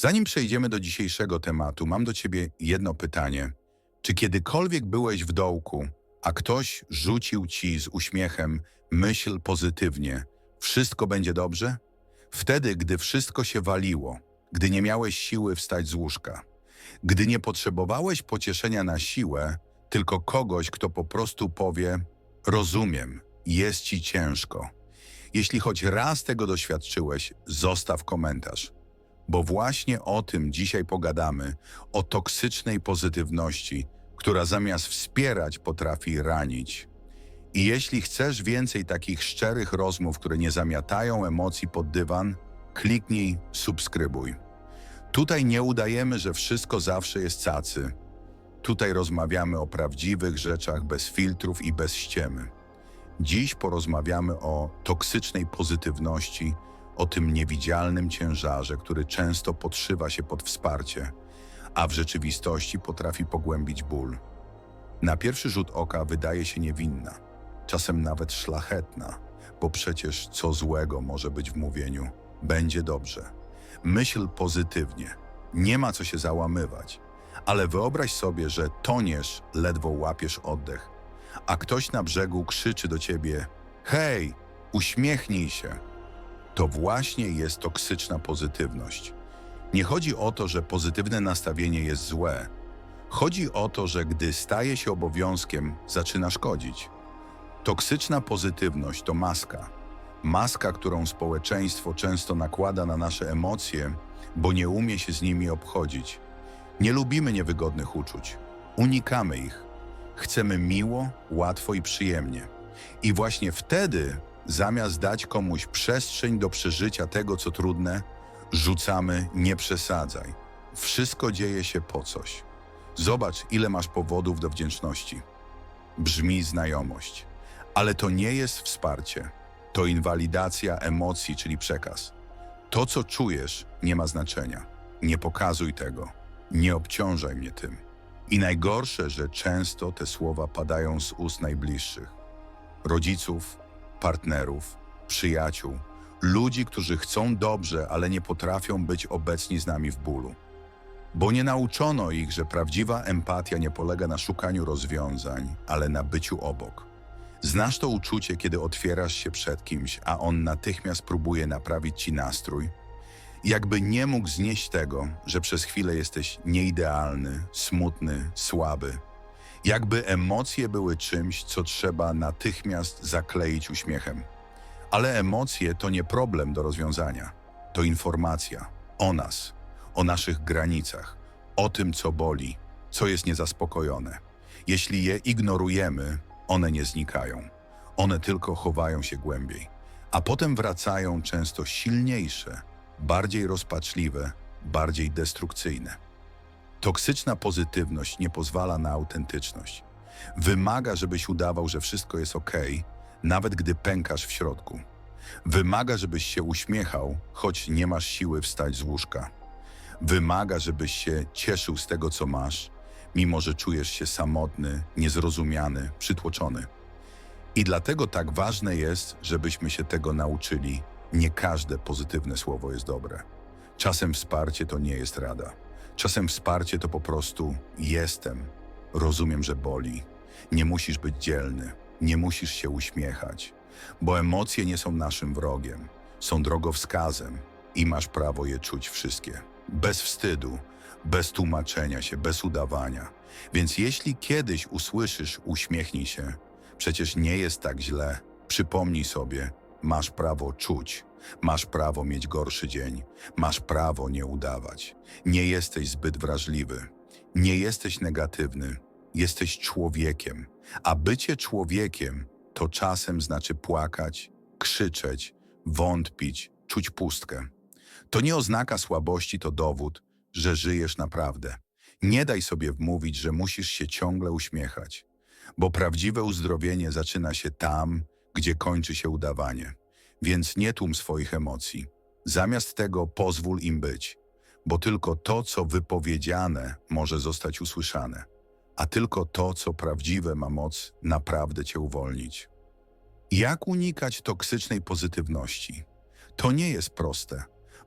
Zanim przejdziemy do dzisiejszego tematu, mam do ciebie jedno pytanie. Czy kiedykolwiek byłeś w dołku, a ktoś rzucił ci z uśmiechem myśl pozytywnie, wszystko będzie dobrze? Wtedy, gdy wszystko się waliło, gdy nie miałeś siły wstać z łóżka, gdy nie potrzebowałeś pocieszenia na siłę, tylko kogoś, kto po prostu powie: Rozumiem, jest ci ciężko. Jeśli choć raz tego doświadczyłeś, zostaw komentarz, bo właśnie o tym dzisiaj pogadamy o toksycznej pozytywności, która zamiast wspierać, potrafi ranić. I jeśli chcesz więcej takich szczerych rozmów, które nie zamiatają emocji pod dywan, kliknij subskrybuj. Tutaj nie udajemy, że wszystko zawsze jest cacy. Tutaj rozmawiamy o prawdziwych rzeczach bez filtrów i bez ściemy. Dziś porozmawiamy o toksycznej pozytywności, o tym niewidzialnym ciężarze, który często podszywa się pod wsparcie, a w rzeczywistości potrafi pogłębić ból. Na pierwszy rzut oka wydaje się niewinna, czasem nawet szlachetna, bo przecież co złego może być w mówieniu będzie dobrze. Myśl pozytywnie, nie ma co się załamywać, ale wyobraź sobie, że toniesz, ledwo łapiesz oddech, a ktoś na brzegu krzyczy do ciebie: Hej, uśmiechnij się. To właśnie jest toksyczna pozytywność. Nie chodzi o to, że pozytywne nastawienie jest złe. Chodzi o to, że gdy staje się obowiązkiem, zaczyna szkodzić. Toksyczna pozytywność to maska. Maska, którą społeczeństwo często nakłada na nasze emocje, bo nie umie się z nimi obchodzić. Nie lubimy niewygodnych uczuć. Unikamy ich. Chcemy miło, łatwo i przyjemnie. I właśnie wtedy, zamiast dać komuś przestrzeń do przeżycia tego, co trudne, rzucamy nie przesadzaj. Wszystko dzieje się po coś. Zobacz, ile masz powodów do wdzięczności. Brzmi znajomość. Ale to nie jest wsparcie. To inwalidacja emocji, czyli przekaz. To, co czujesz, nie ma znaczenia. Nie pokazuj tego. Nie obciążaj mnie tym. I najgorsze, że często te słowa padają z ust najbliższych rodziców, partnerów, przyjaciół, ludzi, którzy chcą dobrze, ale nie potrafią być obecni z nami w bólu. Bo nie nauczono ich, że prawdziwa empatia nie polega na szukaniu rozwiązań, ale na byciu obok. Znasz to uczucie, kiedy otwierasz się przed kimś, a on natychmiast próbuje naprawić ci nastrój? Jakby nie mógł znieść tego, że przez chwilę jesteś nieidealny, smutny, słaby. Jakby emocje były czymś, co trzeba natychmiast zakleić uśmiechem. Ale emocje to nie problem do rozwiązania. To informacja o nas, o naszych granicach, o tym, co boli, co jest niezaspokojone. Jeśli je ignorujemy, one nie znikają. One tylko chowają się głębiej, a potem wracają często silniejsze, bardziej rozpaczliwe, bardziej destrukcyjne. Toksyczna pozytywność nie pozwala na autentyczność. Wymaga, żebyś udawał, że wszystko jest ok, nawet gdy pękasz w środku. Wymaga, żebyś się uśmiechał, choć nie masz siły wstać z łóżka. Wymaga, żebyś się cieszył z tego, co masz, mimo że czujesz się samotny, niezrozumiany, przytłoczony. I dlatego tak ważne jest, żebyśmy się tego nauczyli. Nie każde pozytywne słowo jest dobre. Czasem wsparcie to nie jest rada. Czasem wsparcie to po prostu jestem. Rozumiem, że boli. Nie musisz być dzielny. Nie musisz się uśmiechać. Bo emocje nie są naszym wrogiem. Są drogowskazem i masz prawo je czuć wszystkie. Bez wstydu, bez tłumaczenia się, bez udawania. Więc jeśli kiedyś usłyszysz uśmiechnij się, przecież nie jest tak źle, przypomnij sobie, masz prawo czuć, masz prawo mieć gorszy dzień, masz prawo nie udawać. Nie jesteś zbyt wrażliwy, nie jesteś negatywny, jesteś człowiekiem, a bycie człowiekiem to czasem znaczy płakać, krzyczeć, wątpić, czuć pustkę. To nie oznaka słabości, to dowód, że żyjesz naprawdę. Nie daj sobie wmówić, że musisz się ciągle uśmiechać, bo prawdziwe uzdrowienie zaczyna się tam, gdzie kończy się udawanie. Więc nie tłum swoich emocji. Zamiast tego pozwól im być, bo tylko to, co wypowiedziane, może zostać usłyszane, a tylko to, co prawdziwe, ma moc naprawdę cię uwolnić. Jak unikać toksycznej pozytywności? To nie jest proste,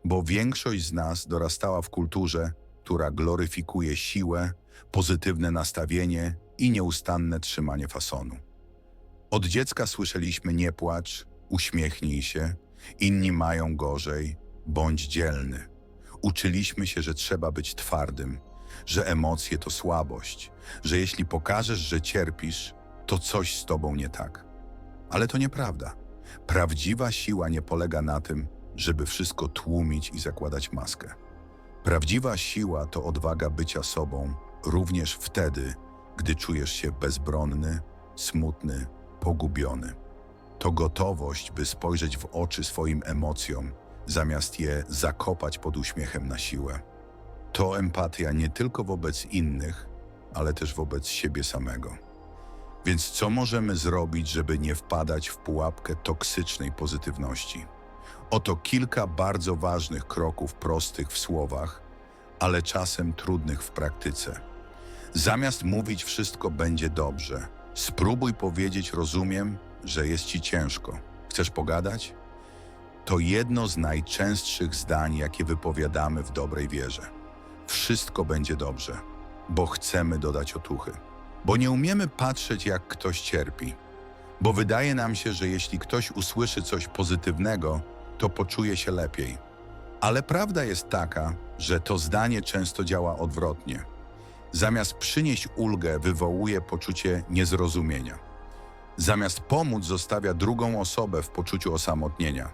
bo większość z nas dorastała w kulturze, która gloryfikuje siłę, pozytywne nastawienie i nieustanne trzymanie fasonu. Od dziecka słyszeliśmy nie płacz, uśmiechnij się, inni mają gorzej, bądź dzielny. Uczyliśmy się, że trzeba być twardym, że emocje to słabość, że jeśli pokażesz, że cierpisz, to coś z tobą nie tak. Ale to nieprawda. Prawdziwa siła nie polega na tym, żeby wszystko tłumić i zakładać maskę. Prawdziwa siła to odwaga bycia sobą, również wtedy, gdy czujesz się bezbronny, smutny, pogubiony. To gotowość, by spojrzeć w oczy swoim emocjom, zamiast je zakopać pod uśmiechem na siłę. To empatia nie tylko wobec innych, ale też wobec siebie samego. Więc co możemy zrobić, żeby nie wpadać w pułapkę toksycznej pozytywności? Oto kilka bardzo ważnych kroków prostych w słowach, ale czasem trudnych w praktyce. Zamiast mówić wszystko będzie dobrze, spróbuj powiedzieć rozumiem, że jest ci ciężko. Chcesz pogadać? To jedno z najczęstszych zdań, jakie wypowiadamy w dobrej wierze. Wszystko będzie dobrze, bo chcemy dodać otuchy. Bo nie umiemy patrzeć, jak ktoś cierpi. Bo wydaje nam się, że jeśli ktoś usłyszy coś pozytywnego, to poczuje się lepiej. Ale prawda jest taka, że to zdanie często działa odwrotnie. Zamiast przynieść ulgę, wywołuje poczucie niezrozumienia. Zamiast pomóc, zostawia drugą osobę w poczuciu osamotnienia.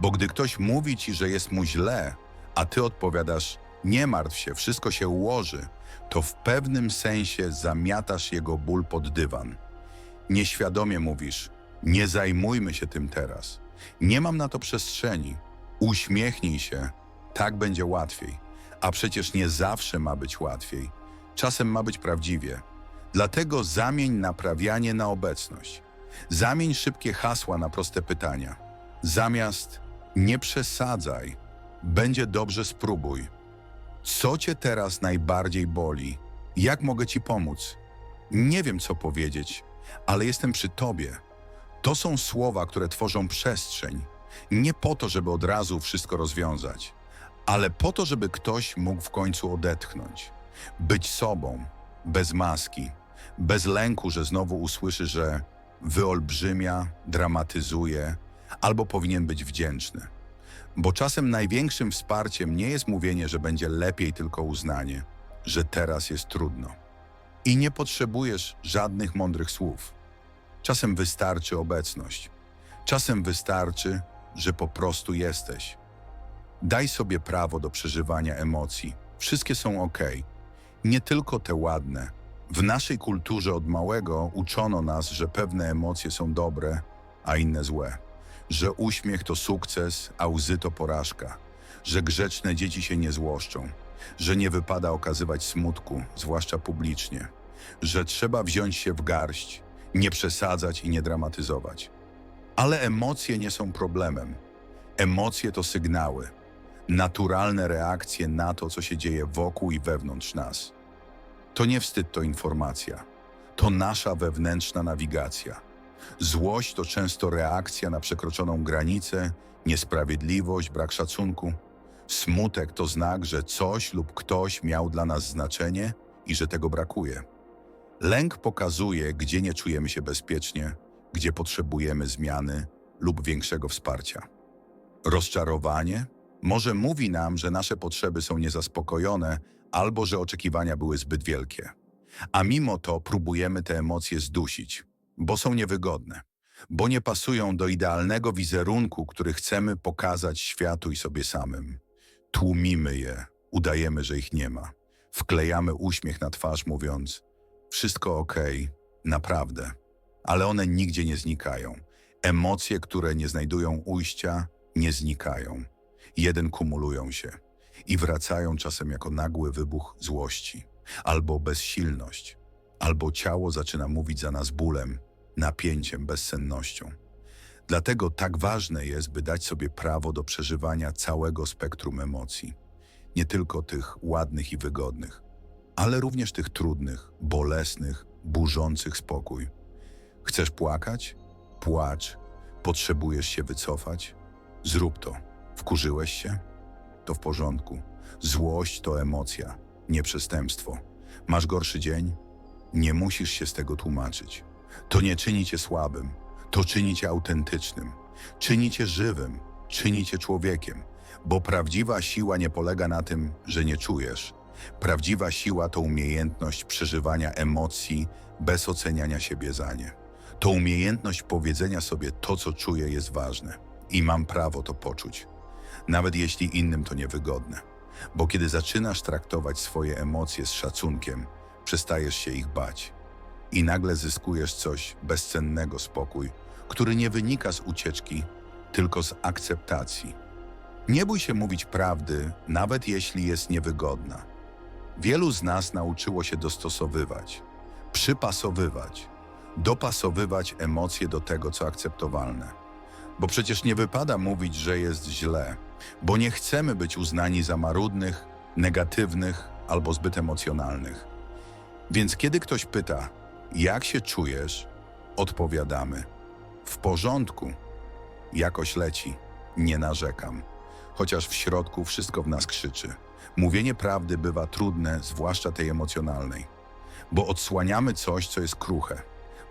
Bo gdy ktoś mówi ci, że jest mu źle, a ty odpowiadasz: Nie martw się, wszystko się ułoży, to w pewnym sensie zamiatasz jego ból pod dywan. Nieświadomie mówisz: Nie zajmujmy się tym teraz. Nie mam na to przestrzeni. Uśmiechnij się, tak będzie łatwiej. A przecież nie zawsze ma być łatwiej. Czasem ma być prawdziwie. Dlatego zamień naprawianie na obecność. Zamień szybkie hasła na proste pytania. Zamiast nie przesadzaj, będzie dobrze spróbuj. Co cię teraz najbardziej boli? Jak mogę ci pomóc? Nie wiem, co powiedzieć, ale jestem przy tobie. To są słowa, które tworzą przestrzeń. Nie po to, żeby od razu wszystko rozwiązać, ale po to, żeby ktoś mógł w końcu odetchnąć. Być sobą, bez maski, bez lęku, że znowu usłyszy, że wyolbrzymia, dramatyzuje, albo powinien być wdzięczny. Bo czasem największym wsparciem nie jest mówienie, że będzie lepiej, tylko uznanie, że teraz jest trudno. I nie potrzebujesz żadnych mądrych słów. Czasem wystarczy obecność. Czasem wystarczy, że po prostu jesteś. Daj sobie prawo do przeżywania emocji. Wszystkie są ok. Nie tylko te ładne. W naszej kulturze od małego uczono nas, że pewne emocje są dobre, a inne złe. Że uśmiech to sukces, a łzy to porażka. Że grzeczne dzieci się nie złoszczą. Że nie wypada okazywać smutku, zwłaszcza publicznie. Że trzeba wziąć się w garść, nie przesadzać i nie dramatyzować. Ale emocje nie są problemem. Emocje to sygnały, naturalne reakcje na to, co się dzieje wokół i wewnątrz nas. To nie wstyd, to informacja. To nasza wewnętrzna nawigacja. Złość to często reakcja na przekroczoną granicę, niesprawiedliwość, brak szacunku. Smutek to znak, że coś lub ktoś miał dla nas znaczenie i że tego brakuje. Lęk pokazuje, gdzie nie czujemy się bezpiecznie, gdzie potrzebujemy zmiany lub większego wsparcia. Rozczarowanie może mówi nam, że nasze potrzeby są niezaspokojone albo że oczekiwania były zbyt wielkie. A mimo to próbujemy te emocje zdusić, bo są niewygodne, bo nie pasują do idealnego wizerunku, który chcemy pokazać światu i sobie samym. Tłumimy je, udajemy, że ich nie ma. Wklejamy uśmiech na twarz, mówiąc: Wszystko ok, naprawdę. Ale one nigdzie nie znikają. Emocje, które nie znajdują ujścia, nie znikają. Jeden kumulują się i wracają czasem jako nagły wybuch złości, albo bezsilność, albo ciało zaczyna mówić za nas bólem, napięciem, bezsennością. Dlatego tak ważne jest, by dać sobie prawo do przeżywania całego spektrum emocji, nie tylko tych ładnych i wygodnych, ale również tych trudnych, bolesnych, burzących spokój. Chcesz płakać? Płacz. Potrzebujesz się wycofać? Zrób to. Wkurzyłeś się? To w porządku. Złość to emocja, nie przestępstwo. Masz gorszy dzień? Nie musisz się z tego tłumaczyć. To nie czyni cię słabym, to czyni cię autentycznym, czyni cię żywym, czyni cię człowiekiem, bo prawdziwa siła nie polega na tym, że nie czujesz. Prawdziwa siła to umiejętność przeżywania emocji bez oceniania siebie za nie. To umiejętność powiedzenia sobie to, co czuję, jest ważne i mam prawo to poczuć, nawet jeśli innym to niewygodne. Bo kiedy zaczynasz traktować swoje emocje z szacunkiem, przestajesz się ich bać i nagle zyskujesz coś bezcennego spokój, który nie wynika z ucieczki, tylko z akceptacji. Nie bój się mówić prawdy, nawet jeśli jest niewygodna. Wielu z nas nauczyło się dostosowywać, przypasowywać, dopasowywać emocje do tego, co akceptowalne. Bo przecież nie wypada mówić, że jest źle, bo nie chcemy być uznani za marudnych, negatywnych albo zbyt emocjonalnych. Więc kiedy ktoś pyta, jak się czujesz, odpowiadamy: w porządku, jakoś leci, nie narzekam. Chociaż w środku wszystko w nas krzyczy. Mówienie prawdy bywa trudne, zwłaszcza tej emocjonalnej, bo odsłaniamy coś, co jest kruche.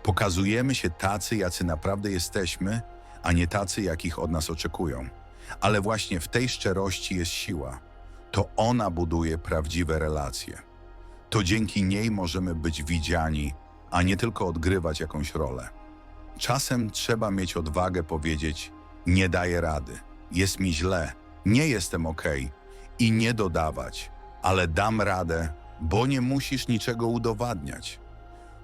Pokazujemy się tacy, jacy naprawdę jesteśmy, a nie tacy, jakich od nas oczekują. Ale właśnie w tej szczerości jest siła. To ona buduje prawdziwe relacje. To dzięki niej możemy być widziani, a nie tylko odgrywać jakąś rolę. Czasem trzeba mieć odwagę powiedzieć: Nie daję rady, jest mi źle, nie jestem okej i nie dodawać, ale dam radę, bo nie musisz niczego udowadniać.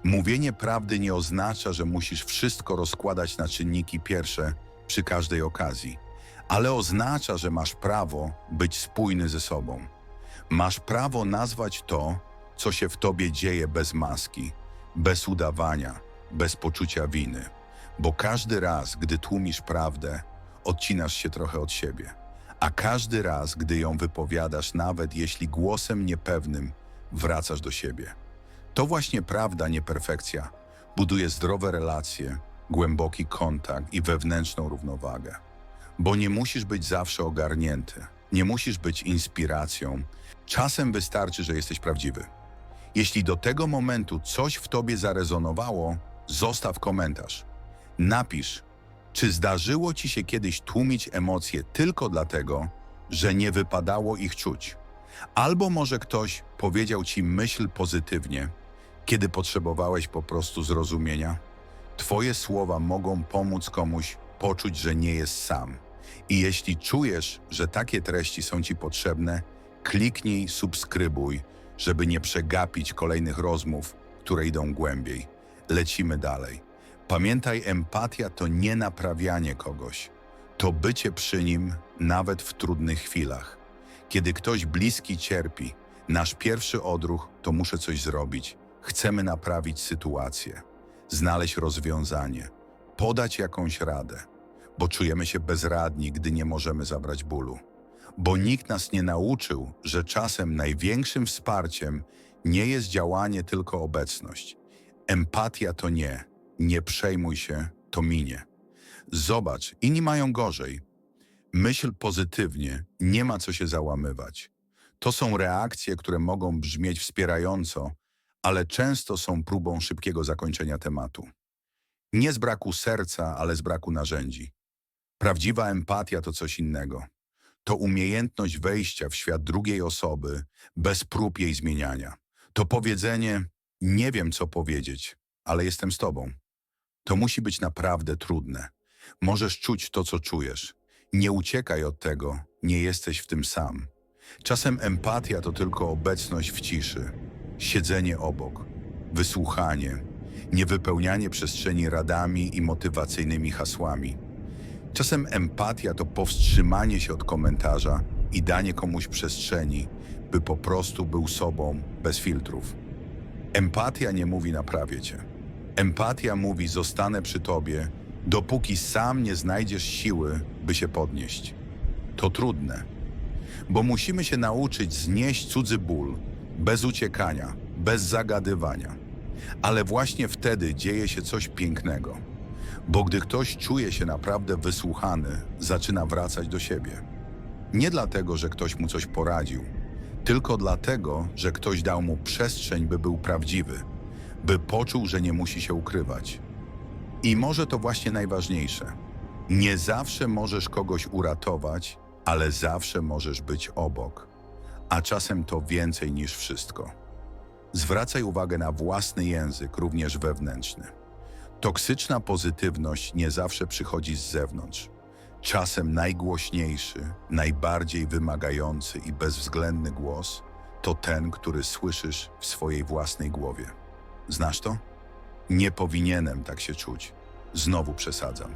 Mówienie prawdy nie oznacza, że musisz wszystko rozkładać na czynniki pierwsze przy każdej okazji, ale oznacza, że masz prawo być spójny ze sobą. Masz prawo nazwać to, co się w tobie dzieje bez maski, bez udawania, bez poczucia winy, bo każdy raz, gdy tłumisz prawdę, odcinasz się trochę od siebie, a każdy raz, gdy ją wypowiadasz, nawet jeśli głosem niepewnym, wracasz do siebie. To właśnie prawda, nie perfekcja, buduje zdrowe relacje, głęboki kontakt i wewnętrzną równowagę. Bo nie musisz być zawsze ogarnięty, nie musisz być inspiracją. Czasem wystarczy, że jesteś prawdziwy. Jeśli do tego momentu coś w tobie zarezonowało, zostaw komentarz. Napisz, czy zdarzyło ci się kiedyś tłumić emocje tylko dlatego, że nie wypadało ich czuć? Albo może ktoś powiedział ci myśl pozytywnie, kiedy potrzebowałeś po prostu zrozumienia? Twoje słowa mogą pomóc komuś poczuć, że nie jest sam. I jeśli czujesz, że takie treści są ci potrzebne, kliknij subskrybuj, żeby nie przegapić kolejnych rozmów, które idą głębiej. Lecimy dalej. Pamiętaj, empatia to nie naprawianie kogoś, to bycie przy nim nawet w trudnych chwilach. Kiedy ktoś bliski cierpi, nasz pierwszy odruch to muszę coś zrobić. Chcemy naprawić sytuację, znaleźć rozwiązanie, podać jakąś radę, bo czujemy się bezradni, gdy nie możemy zabrać bólu. Bo nikt nas nie nauczył, że czasem największym wsparciem nie jest działanie, tylko obecność. Empatia to nie, nie przejmuj się, to minie. Zobacz, inni mają gorzej. Myśl pozytywnie, nie ma co się załamywać. To są reakcje, które mogą brzmieć wspierająco, ale często są próbą szybkiego zakończenia tematu. Nie z braku serca, ale z braku narzędzi. Prawdziwa empatia to coś innego. To umiejętność wejścia w świat drugiej osoby bez prób jej zmieniania. To powiedzenie: Nie wiem, co powiedzieć, ale jestem z tobą. To musi być naprawdę trudne. Możesz czuć to, co czujesz. Nie uciekaj od tego, nie jesteś w tym sam. Czasem empatia to tylko obecność w ciszy, siedzenie obok, wysłuchanie, niewypełnianie przestrzeni radami i motywacyjnymi hasłami. Czasem empatia to powstrzymanie się od komentarza i danie komuś przestrzeni, by po prostu był sobą bez filtrów. Empatia nie mówi naprawię cię. Empatia mówi zostanę przy tobie, dopóki sam nie znajdziesz siły, by się podnieść. To trudne, bo musimy się nauczyć znieść cudzy ból, bez uciekania, bez zagadywania. Ale właśnie wtedy dzieje się coś pięknego, bo gdy ktoś czuje się naprawdę wysłuchany, zaczyna wracać do siebie. Nie dlatego, że ktoś mu coś poradził, tylko dlatego, że ktoś dał mu przestrzeń, by był prawdziwy, by poczuł, że nie musi się ukrywać. I może to właśnie najważniejsze. Nie zawsze możesz kogoś uratować, ale zawsze możesz być obok. A czasem to więcej niż wszystko. Zwracaj uwagę na własny język, również wewnętrzny. Toksyczna pozytywność nie zawsze przychodzi z zewnątrz. Czasem najgłośniejszy, najbardziej wymagający i bezwzględny głos to ten, który słyszysz w swojej własnej głowie. Znasz to? Nie powinienem tak się czuć. Znowu przesadzam.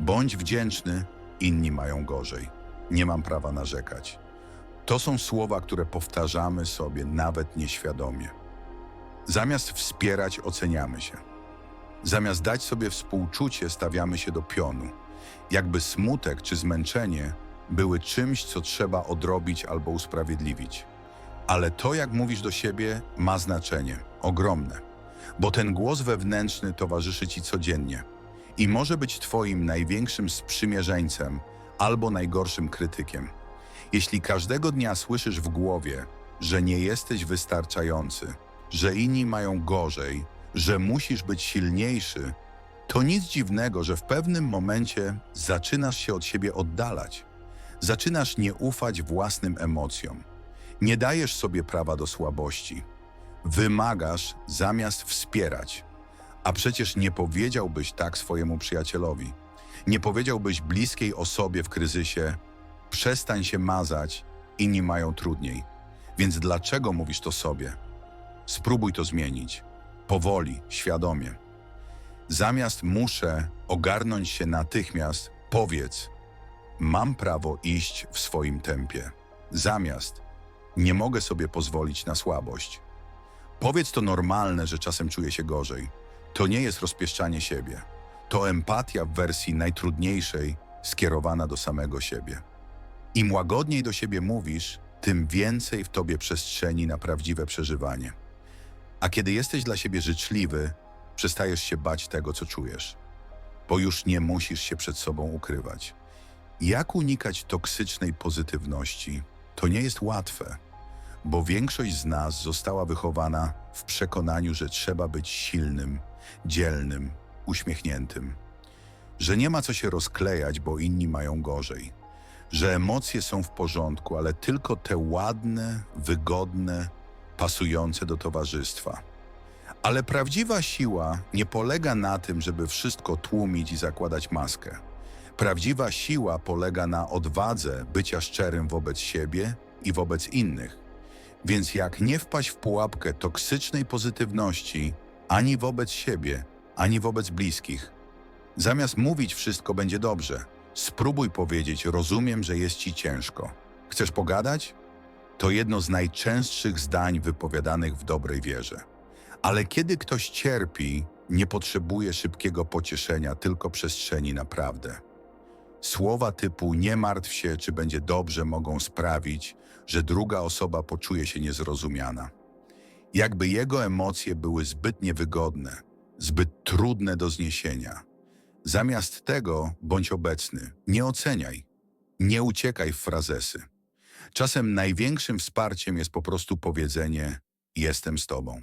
Bądź wdzięczny, inni mają gorzej. Nie mam prawa narzekać. To są słowa, które powtarzamy sobie nawet nieświadomie. Zamiast wspierać, oceniamy się. Zamiast dać sobie współczucie, stawiamy się do pionu. Jakby smutek czy zmęczenie były czymś, co trzeba odrobić albo usprawiedliwić. Ale to, jak mówisz do siebie, ma znaczenie, ogromne, bo ten głos wewnętrzny towarzyszy ci codziennie i może być twoim największym sprzymierzeńcem albo najgorszym krytykiem. Jeśli każdego dnia słyszysz w głowie, że nie jesteś wystarczający, że inni mają gorzej, że musisz być silniejszy, to nic dziwnego, że w pewnym momencie zaczynasz się od siebie oddalać. Zaczynasz nie ufać własnym emocjom. Nie dajesz sobie prawa do słabości. Wymagasz zamiast wspierać. A przecież nie powiedziałbyś tak swojemu przyjacielowi. Nie powiedziałbyś bliskiej osobie w kryzysie: przestań się mazać, inni mają trudniej. Więc dlaczego mówisz to sobie? Spróbuj to zmienić. Powoli, świadomie. Zamiast muszę ogarnąć się natychmiast, powiedz: Mam prawo iść w swoim tempie. Zamiast nie mogę sobie pozwolić na słabość. Powiedz to normalne, że czasem czuję się gorzej. To nie jest rozpieszczanie siebie. To empatia w wersji najtrudniejszej, skierowana do samego siebie. Im łagodniej do siebie mówisz, tym więcej w tobie przestrzeni na prawdziwe przeżywanie. A kiedy jesteś dla siebie życzliwy, przestajesz się bać tego, co czujesz, bo już nie musisz się przed sobą ukrywać. Jak unikać toksycznej pozytywności? To nie jest łatwe, bo większość z nas została wychowana w przekonaniu, że trzeba być silnym, dzielnym, uśmiechniętym, że nie ma co się rozklejać, bo inni mają gorzej, że emocje są w porządku, ale tylko te ładne, wygodne, pasujące do towarzystwa. Ale prawdziwa siła nie polega na tym, żeby wszystko tłumić i zakładać maskę. Prawdziwa siła polega na odwadze bycia szczerym wobec siebie i wobec innych. Więc jak nie wpaść w pułapkę toksycznej pozytywności ani wobec siebie, ani wobec bliskich. Zamiast mówić wszystko będzie dobrze, spróbuj powiedzieć: Rozumiem, że jest ci ciężko. Chcesz pogadać? To jedno z najczęstszych zdań wypowiadanych w dobrej wierze. Ale kiedy ktoś cierpi, nie potrzebuje szybkiego pocieszenia, tylko przestrzeni naprawdę. Słowa typu nie martw się, czy będzie dobrze mogą sprawić, że druga osoba poczuje się niezrozumiana. Jakby jego emocje były zbyt niewygodne, zbyt trudne do zniesienia. Zamiast tego bądź obecny, nie oceniaj, nie uciekaj w frazesy. Czasem największym wsparciem jest po prostu powiedzenie: Jestem z tobą.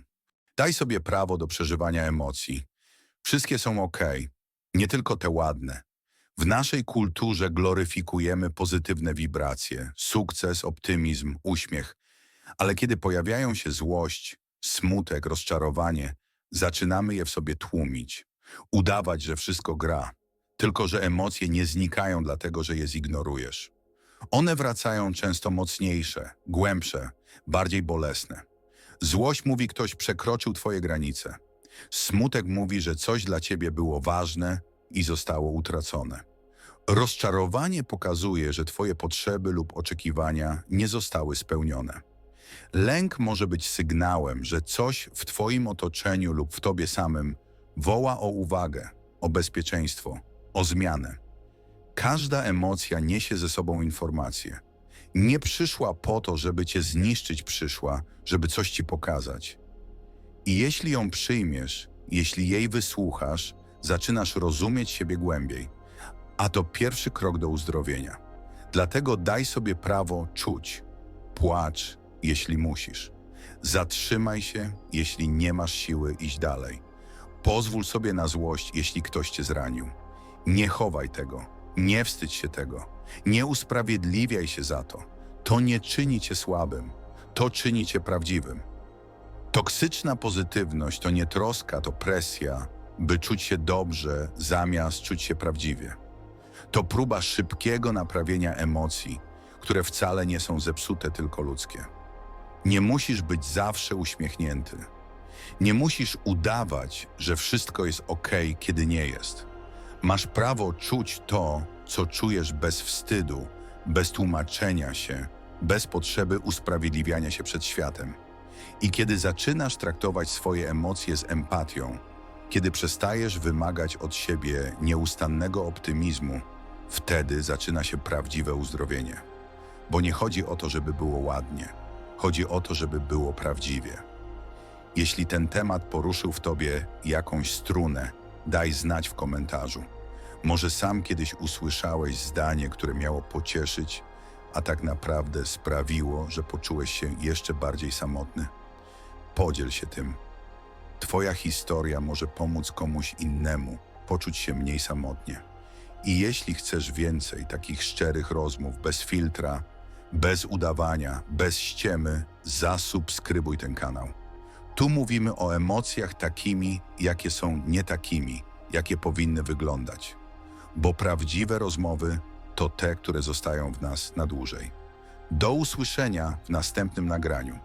Daj sobie prawo do przeżywania emocji. Wszystkie są ok, nie tylko te ładne. W naszej kulturze gloryfikujemy pozytywne wibracje, sukces, optymizm, uśmiech, ale kiedy pojawiają się złość, smutek, rozczarowanie, zaczynamy je w sobie tłumić, udawać, że wszystko gra, tylko że emocje nie znikają dlatego, że je zignorujesz. One wracają często mocniejsze, głębsze, bardziej bolesne. Złość mówi ktoś przekroczył twoje granice. Smutek mówi, że coś dla ciebie było ważne i zostało utracone. Rozczarowanie pokazuje, że twoje potrzeby lub oczekiwania nie zostały spełnione. Lęk może być sygnałem, że coś w twoim otoczeniu lub w tobie samym woła o uwagę, o bezpieczeństwo, o zmianę. Każda emocja niesie ze sobą informację. Nie przyszła po to, żeby cię zniszczyć, przyszła, żeby coś ci pokazać. I jeśli ją przyjmiesz, jeśli jej wysłuchasz, zaczynasz rozumieć siebie głębiej. A to pierwszy krok do uzdrowienia. Dlatego daj sobie prawo czuć. Płacz, jeśli musisz. Zatrzymaj się, jeśli nie masz siły iść dalej. Pozwól sobie na złość, jeśli ktoś cię zranił. Nie chowaj tego, nie wstydź się tego, nie usprawiedliwiaj się za to. To nie czyni cię słabym, to czyni cię prawdziwym. Toksyczna pozytywność to nie troska, to presja, by czuć się dobrze zamiast czuć się prawdziwie. To próba szybkiego naprawienia emocji, które wcale nie są zepsute, tylko ludzkie. Nie musisz być zawsze uśmiechnięty. Nie musisz udawać, że wszystko jest ok, kiedy nie jest. Masz prawo czuć to, co czujesz bez wstydu, bez tłumaczenia się, bez potrzeby usprawiedliwiania się przed światem. I kiedy zaczynasz traktować swoje emocje z empatią, kiedy przestajesz wymagać od siebie nieustannego optymizmu, wtedy zaczyna się prawdziwe uzdrowienie. Bo nie chodzi o to, żeby było ładnie, chodzi o to, żeby było prawdziwie. Jeśli ten temat poruszył w tobie jakąś strunę, daj znać w komentarzu. Może sam kiedyś usłyszałeś zdanie, które miało pocieszyć, a tak naprawdę sprawiło, że poczułeś się jeszcze bardziej samotny. Podziel się tym. Twoja historia może pomóc komuś innemu poczuć się mniej samotnie. I jeśli chcesz więcej takich szczerych rozmów bez filtra, bez udawania, bez ściemy, zasubskrybuj ten kanał. Tu mówimy o emocjach takimi, jakie są nie takimi, jakie powinny wyglądać. Bo prawdziwe rozmowy to te, które zostają w nas na dłużej. Do usłyszenia w następnym nagraniu.